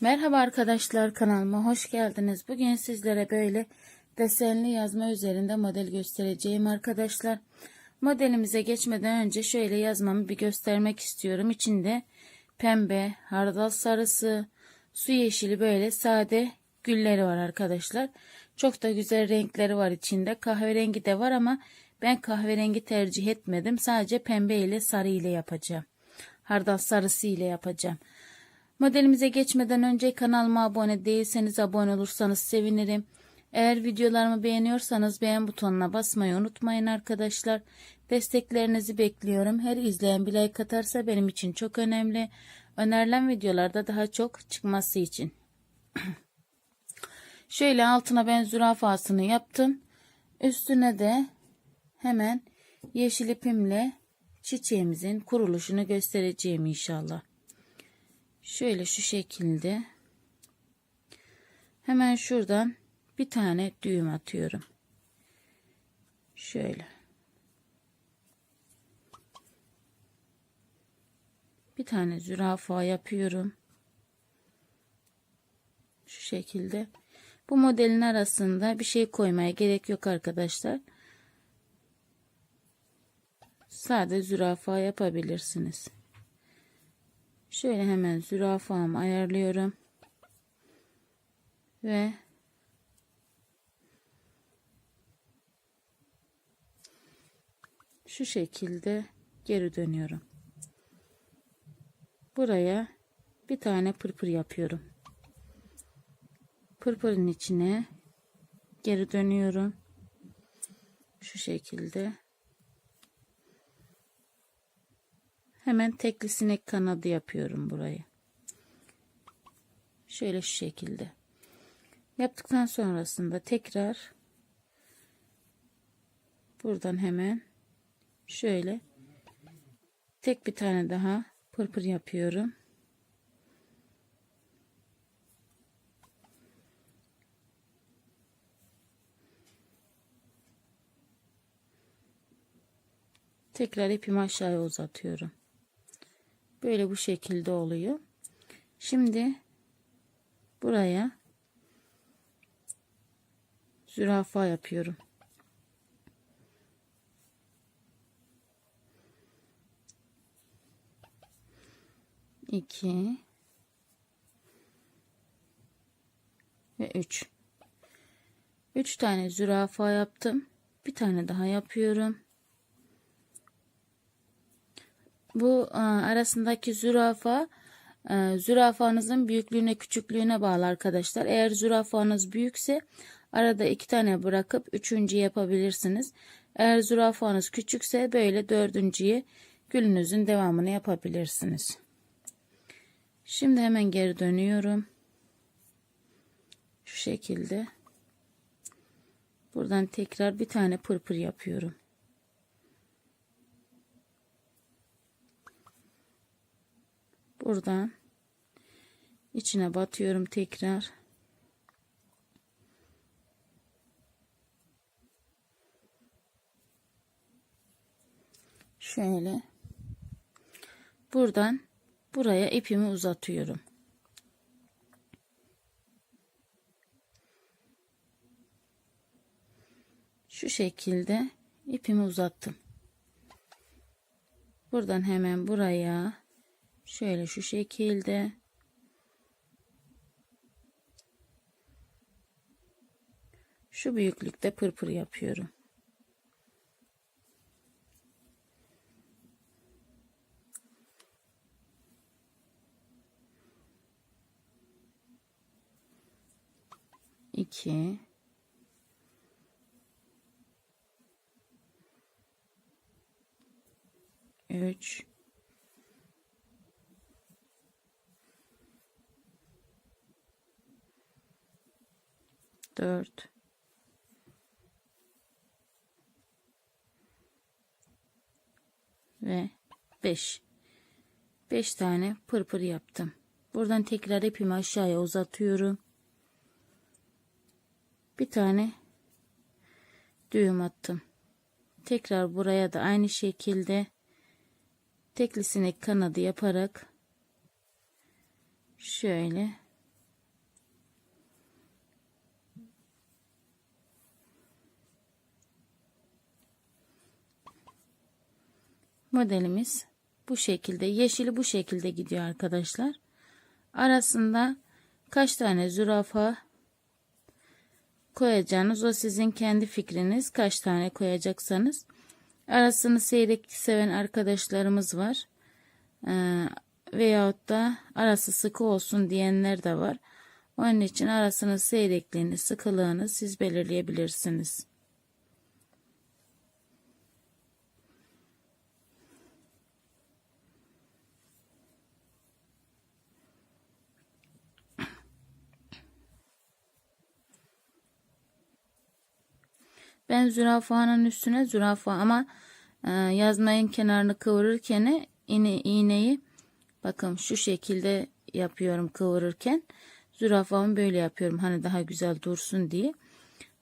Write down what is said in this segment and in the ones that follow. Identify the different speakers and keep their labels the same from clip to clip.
Speaker 1: Merhaba arkadaşlar kanalıma hoş geldiniz. Bugün sizlere böyle desenli yazma üzerinde model göstereceğim arkadaşlar. Modelimize geçmeden önce şöyle yazmamı bir göstermek istiyorum. İçinde pembe, hardal sarısı, su yeşili böyle sade gülleri var arkadaşlar. Çok da güzel renkleri var içinde. Kahverengi de var ama ben kahverengi tercih etmedim. Sadece pembe ile sarı ile yapacağım. Hardal sarısı ile yapacağım. Modelimize geçmeden önce kanalıma abone değilseniz abone olursanız sevinirim. Eğer videolarımı beğeniyorsanız beğen butonuna basmayı unutmayın arkadaşlar. Desteklerinizi bekliyorum. Her izleyen bir like atarsa benim için çok önemli. Önerilen videolarda daha çok çıkması için. Şöyle altına ben zürafasını yaptım. Üstüne de hemen yeşil ipimle çiçeğimizin kuruluşunu göstereceğim inşallah. Şöyle şu şekilde. Hemen şuradan bir tane düğüm atıyorum. Şöyle. Bir tane zürafa yapıyorum. Şu şekilde. Bu modelin arasında bir şey koymaya gerek yok arkadaşlar. Sade zürafa yapabilirsiniz. Şöyle hemen zürafamı ayarlıyorum. Ve şu şekilde geri dönüyorum. Buraya bir tane pırpır yapıyorum. Pırpırın içine geri dönüyorum. Şu şekilde. Hemen tekli sinek kanadı yapıyorum burayı. Şöyle şu şekilde. Yaptıktan sonrasında tekrar buradan hemen şöyle tek bir tane daha pırpır yapıyorum. Tekrar ipimi aşağıya uzatıyorum. Böyle bu şekilde oluyor. Şimdi buraya zürafa yapıyorum. İki ve üç. Üç tane zürafa yaptım. Bir tane daha yapıyorum. Bu e, arasındaki zürafa e, zürafanızın büyüklüğüne küçüklüğüne bağlı arkadaşlar. Eğer zürafanız büyükse arada iki tane bırakıp üçüncü yapabilirsiniz. Eğer zürafanız küçükse böyle dördüncüye gülünüzün devamını yapabilirsiniz. Şimdi hemen geri dönüyorum. Şu şekilde. Buradan tekrar bir tane pırpır yapıyorum. Buradan içine batıyorum tekrar. Şöyle buradan buraya ipimi uzatıyorum. Şu şekilde ipimi uzattım. Buradan hemen buraya Şöyle şu şekilde. Şu büyüklükte pırpır yapıyorum. İki. Üç. 4 ve 5 5 tane pırpır yaptım. Buradan tekrar ipimi aşağıya uzatıyorum. Bir tane düğüm attım. Tekrar buraya da aynı şekilde tekli sinek kanadı yaparak şöyle modelimiz bu şekilde. Yeşili bu şekilde gidiyor arkadaşlar. Arasında kaç tane zürafa koyacağınız o sizin kendi fikriniz. Kaç tane koyacaksanız. Arasını seyrek seven arkadaşlarımız var. Ee, veyahut da arası sıkı olsun diyenler de var. Onun için arasının seyrekliğini, sıkılığını siz belirleyebilirsiniz. Ben zürafanın üstüne zürafa ama e, yazmayın kenarını kıvırırken iğne, iğneyi bakın şu şekilde yapıyorum kıvırırken. Zürafamı böyle yapıyorum hani daha güzel dursun diye.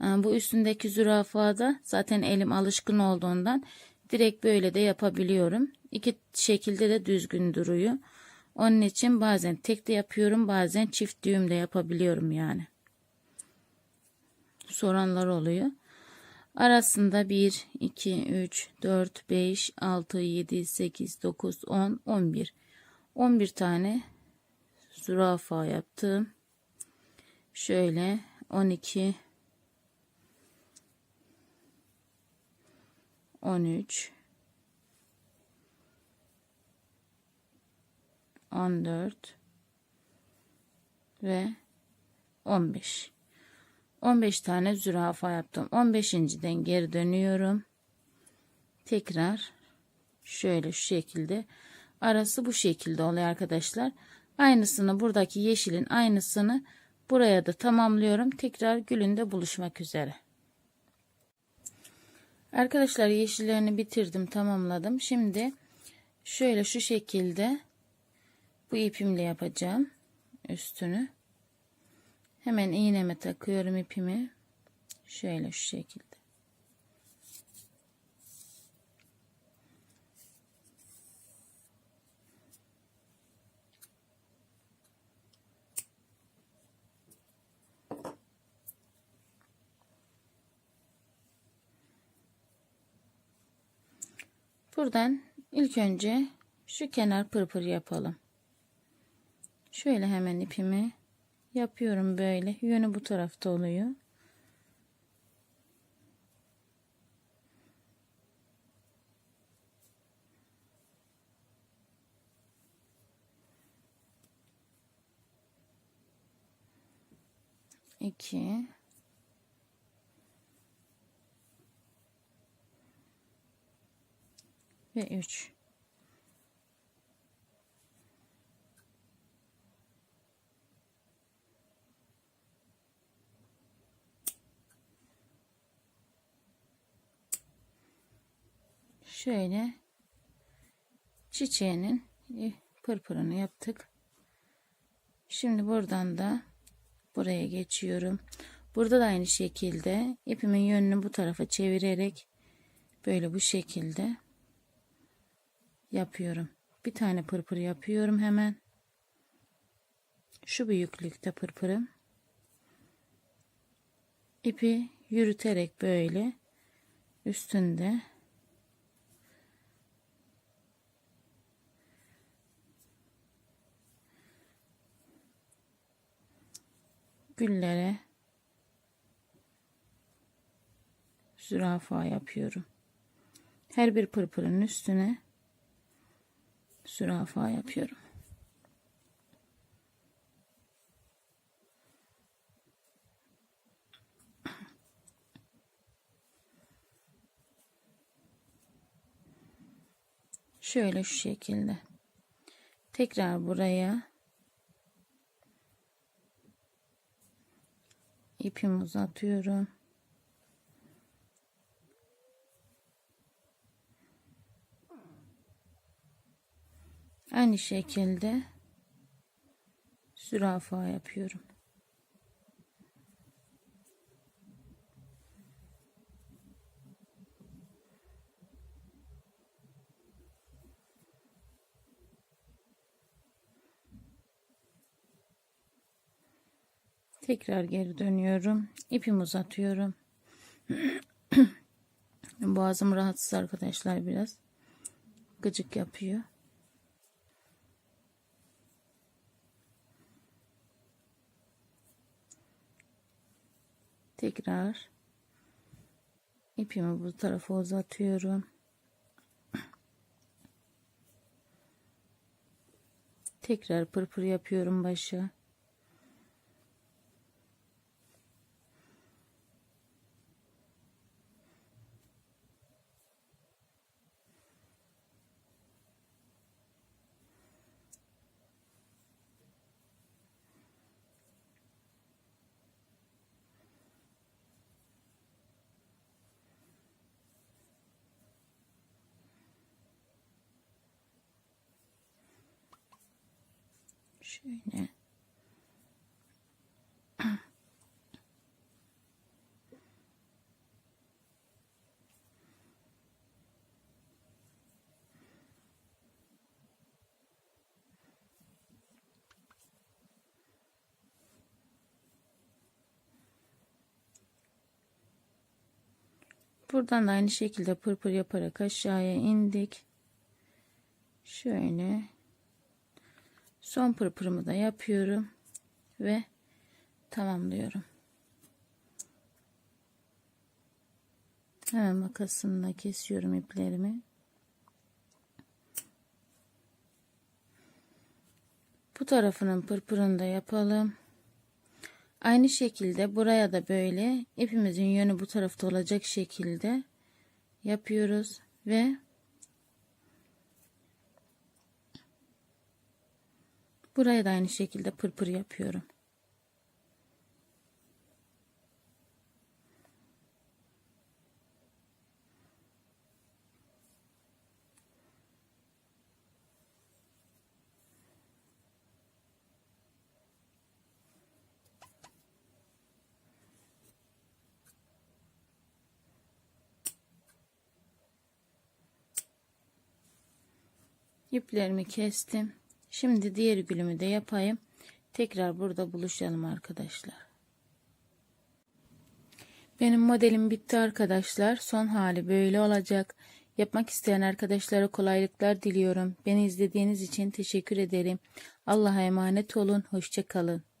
Speaker 1: E, bu üstündeki zürafada zaten elim alışkın olduğundan direkt böyle de yapabiliyorum. İki şekilde de düzgün duruyor. Onun için bazen tek de yapıyorum bazen çift düğüm de yapabiliyorum yani. Soranlar oluyor. Arasında 1, 2, 3, 4, 5, 6, 7, 8, 9, 10, 11. 11 tane zürafa yaptım. Şöyle 12, 13, 14 ve 15. 15 tane zürafa yaptım. 15.den geri dönüyorum. Tekrar şöyle şu şekilde arası bu şekilde oluyor arkadaşlar. Aynısını buradaki yeşilin aynısını buraya da tamamlıyorum. Tekrar gülünde buluşmak üzere. Arkadaşlar yeşillerini bitirdim tamamladım. Şimdi şöyle şu şekilde bu ipimle yapacağım üstünü. Hemen iğneme takıyorum ipimi. Şöyle şu şekilde. Buradan ilk önce şu kenar pırpır yapalım. Şöyle hemen ipimi yapıyorum böyle. Yönü bu tarafta oluyor. İki. Ve üç. Şöyle çiçeğinin pırpırını yaptık. Şimdi buradan da buraya geçiyorum. Burada da aynı şekilde ipimin yönünü bu tarafa çevirerek böyle bu şekilde yapıyorum. Bir tane pırpır yapıyorum hemen. Şu büyüklükte pırpırım. İpi yürüterek böyle üstünde güllere zürafa yapıyorum. Her bir pırpırın üstüne zürafa yapıyorum. Şöyle şu şekilde. Tekrar buraya ipimi uzatıyorum. Aynı şekilde zürafa yapıyorum. Tekrar geri dönüyorum. İpimi uzatıyorum. Boğazım rahatsız arkadaşlar biraz. gıcık yapıyor. Tekrar ipimi bu tarafa uzatıyorum. Tekrar pırpır yapıyorum başa. Şöyle. Buradan da aynı şekilde pırpır yaparak aşağıya indik. Şöyle son pırpırımı da yapıyorum ve tamamlıyorum. Hemen makasımla kesiyorum iplerimi. Bu tarafının pırpırını da yapalım. Aynı şekilde buraya da böyle ipimizin yönü bu tarafta olacak şekilde yapıyoruz ve buraya da aynı şekilde pırpır yapıyorum. İplerimi kestim. Şimdi diğer gülümü de yapayım. Tekrar burada buluşalım arkadaşlar. Benim modelim bitti arkadaşlar. Son hali böyle olacak. Yapmak isteyen arkadaşlara kolaylıklar diliyorum. Beni izlediğiniz için teşekkür ederim. Allah'a emanet olun. Hoşçakalın.